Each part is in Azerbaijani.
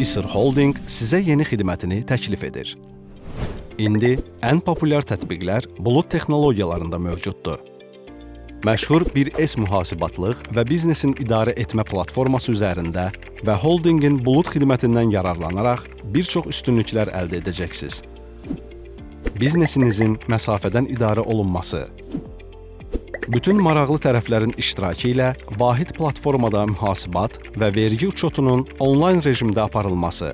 İSR Holding sizə yeni xidmətini təklif edir. İndi ən populyar tətbiqlər bulut texnologiyalarında mövcuddur. Məşhur 1S mühasibatlıq və biznesin idarə etmə platforması üzərində və holdinqin bulut xidmətindən yararlanaraq bir çox üstünlüklər əldə edəcəksiniz. Biznesinizin məsafədən idarə olunması, bütün maraqlı tərəflərin iştirakı ilə vahid platformada mühasibat və vergi uçotunun onlayn rejimdə aparılması,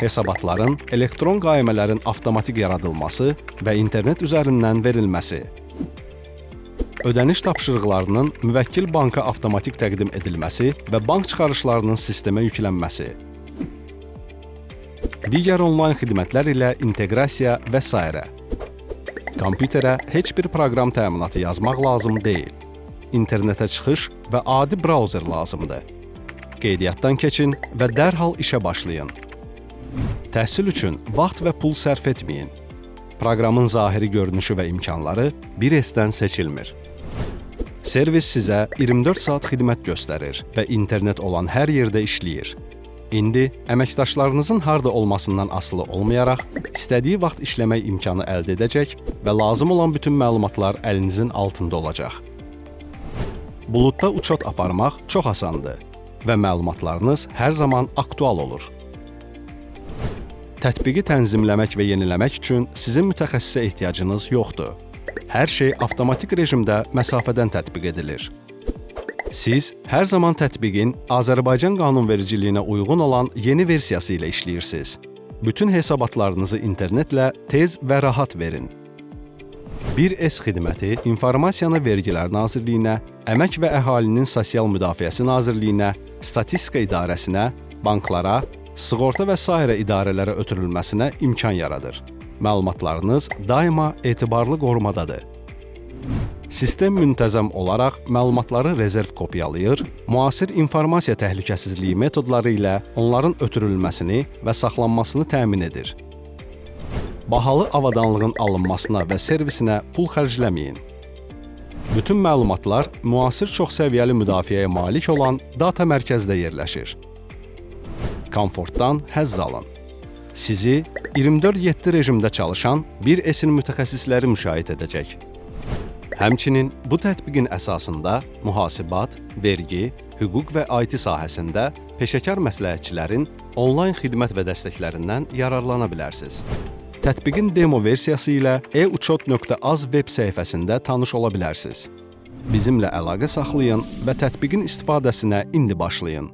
hesabatların elektron qaymələrin avtomatik yaradılması və internet üzərindən verilməsi, ödəniş tapşırıqlarının müvəkkil banka avtomatik təqdim edilməsi və bank çıxarışlarının sistemə yüklənməsi, digər onlayn xidmətlər ilə inteqrasiya və s. Kompüterə heç bir proqram təminatı yazmaq lazım deyil. İnternetə çıxış və adi brauzer lazımdır. Qeydiyyatdan keçin və dərhal işə başlayın. Təhsil üçün vaxt və pul sərf etməyin. Proqramın zahiri görünüşü və imkanları 1S-dən seçilmir. Servis sizə 24 saat xidmət göstərir və internet olan hər yerdə işləyir. İndi əməkdaşlarınızın harda olmasından asılı olmayaraq, istədiyi vaxt işləmək imkanı əldə edəcək və lazım olan bütün məlumatlar əlinizin altında olacaq. Buludda uçot aparmaq çox asandır və məlumatlarınız hər zaman aktual olur. Tətbiqi tənzimləmək və yeniləmək üçün sizin mütəxəssisə ehtiyacınız yoxdur. Hər şey avtomatik rejimdə məsafədən tətbiq edilir. Siz hər zaman tətbiqin Azərbaycan qanunvericiliyinə uyğun olan yeni versiyası ilə işləyirsiniz. Bütün hesabatlarınızı internetlə tez və rahat verin. 1S xidməti İnformasiyanı Vergilər Nazirliyinə, Əmək və Əhalinin Sosial Müdafiəsi Nazirliyinə, Statistika İdarəsinə, banklara, sığorta və sairə idarələrə ötürülməsinə imkan yaradır. Məlumatlarınız daima etibarlı qorumadadır. Sistem müntəzəm olaraq məlumatları rezerv kopyalayır, müasir informasiya təhlükəsizliyi metodları ilə onların ötürülməsini və saxlanmasını təmin edir. Bahalı avadanlığın alınmasına və servisinə pul xərcləməyin. Bütün məlumatlar müasir çoxsəviyyəli müdafiəyə malik olan data mərkəzdə yerləşir. Komfortdan həzz alın. Sizi 24/7 rejimdə çalışan bir esin mütəxəssisləri müşahidə edəcək. Həmçinin bu tətbiqin əsasında mühasibat, vergi, hüquq və IT sahəsində peşəkar məsləhətçilərin onlayn xidmət və dəstəklərindən yararlana bilərsiniz. Tətbiqin demo versiyası ilə euchot.az veb səhifəsində tanış ola bilərsiniz. Bizimlə əlaqə saxlayın və tətbiqin istifadəsinə indi başlayın.